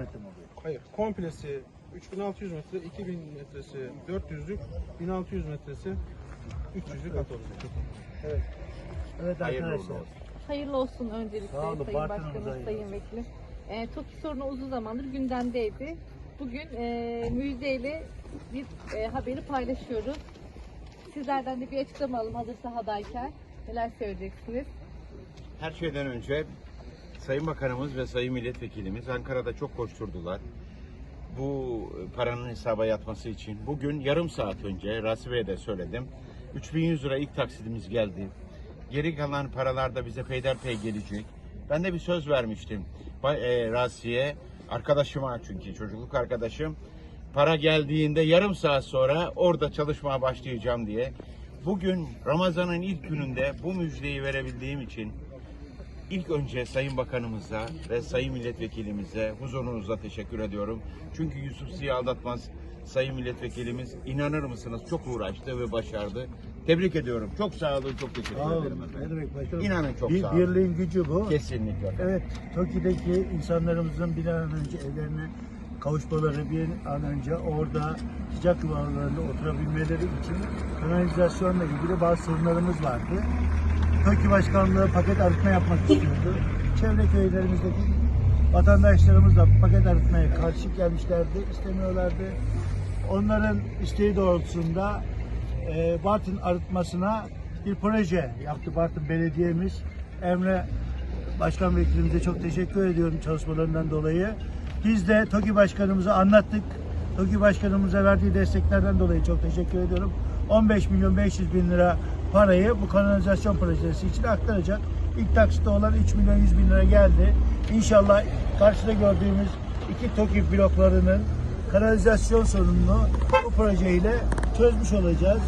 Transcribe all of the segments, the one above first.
metre mi oluyor? Hayır. Komplesi 3600 metre, 2000 metresi 400'lük, 1600 metresi 300'lük at olacak. Evet. Evet Hayırlı arkadaşlar. olsun. Hayırlı olsun öncelikle Sağ olun, Sayın Bartın'ımıza Başkanım, hayırlı Sayın olsun. Vekilim. E, TOKİ sorunu uzun zamandır gündemdeydi. Bugün e, müjdeyle bir e, haberi paylaşıyoruz. Sizlerden de bir açıklama alalım hazır sahadayken. Neler söyleyeceksiniz? Her şeyden önce Sayın Bakanımız ve Sayın Milletvekilimiz Ankara'da çok koşturdular. Bu paranın hesaba yatması için. Bugün yarım saat önce Rasi Bey'e de söyledim. 3100 lira ilk taksidimiz geldi. Geri kalan paralar da bize peyderpey gelecek. Ben de bir söz vermiştim. E, Rasi'ye, arkadaşıma çünkü çocukluk arkadaşım. Para geldiğinde yarım saat sonra orada çalışmaya başlayacağım diye. Bugün Ramazan'ın ilk gününde bu müjdeyi verebildiğim için İlk önce Sayın Bakanımıza ve Sayın Milletvekilimize huzurunuzda teşekkür ediyorum. Çünkü Yusuf Ziya aldatmaz Sayın Milletvekilimiz inanır mısınız çok uğraştı ve başardı. Tebrik ediyorum. Çok sağ olun, çok teşekkür Sağ olun. ederim Ne efendim. demek başkanım? İnanın çok bir, sağ olun. Birliğin gücü bu. Kesinlikle. Evet, Toki'deki insanlarımızın bir an önce evlerine kavuşmaları, bir an önce orada sıcak yuvalarında oturabilmeleri için kanalizasyonla ilgili bazı sorunlarımız vardı. Toki Başkanlığı paket arıtma yapmak istiyordu. Çevre köylerimizdeki vatandaşlarımız da paket arıtmaya karşı gelmişlerdi, istemiyorlardı. Onların isteği doğrultusunda e, Bartın arıtmasına bir proje yaptı Bartın Belediye'miz. Emre Başkan Vekilimize çok teşekkür ediyorum çalışmalarından dolayı. Biz de TOKİ Başkanımıza anlattık. TOKİ Başkanımıza verdiği desteklerden dolayı çok teşekkür ediyorum. 15 milyon 500 bin lira parayı bu kanalizasyon projesi için aktaracak. İlk taksitte olan 3 milyon 100 bin lira geldi. İnşallah karşıda gördüğümüz iki TOKİ bloklarının kanalizasyon sorununu bu projeyle çözmüş olacağız.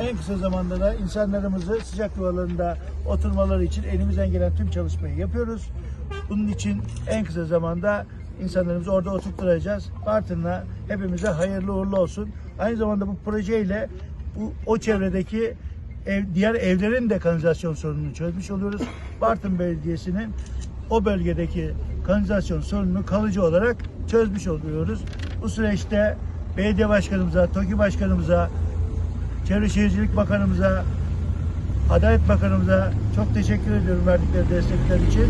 En kısa zamanda da insanlarımızı sıcak yuvalarında oturmaları için elimizden gelen tüm çalışmayı yapıyoruz. Bunun için en kısa zamanda insanlarımızı orada oturtturacağız. Bartın'la hepimize hayırlı uğurlu olsun. Aynı zamanda bu projeyle bu, o çevredeki ev, diğer evlerin de kanalizasyon sorununu çözmüş oluyoruz. Bartın Belediyesi'nin o bölgedeki kanalizasyon sorununu kalıcı olarak çözmüş oluyoruz. Bu süreçte belediye başkanımıza, TOKİ başkanımıza, Çevre Şehircilik Bakanımıza, Adalet Bakanımıza çok teşekkür ediyorum verdikleri destekler için.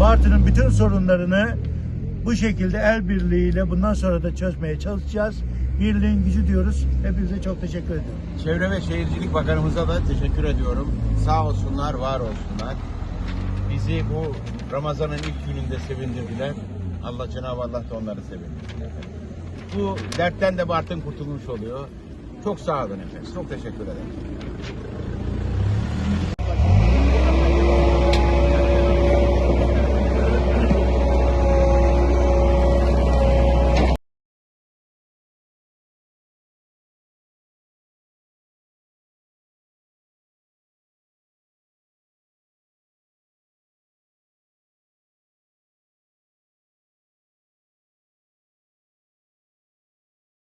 Bartın'ın bütün sorunlarını bu şekilde el birliğiyle bundan sonra da çözmeye çalışacağız. Birliğin gücü diyoruz. Hepinize çok teşekkür ediyorum. Çevre ve Şehircilik Bakanımıza da teşekkür ediyorum. Sağ olsunlar, var olsunlar. Bizi bu Ramazan'ın ilk gününde sevindirdiler. Allah Cenab-ı Allah da onları sevindirdi. Bu dertten de Bartın kurtulmuş oluyor. Çok sağ olun efendim. Çok teşekkür ederim.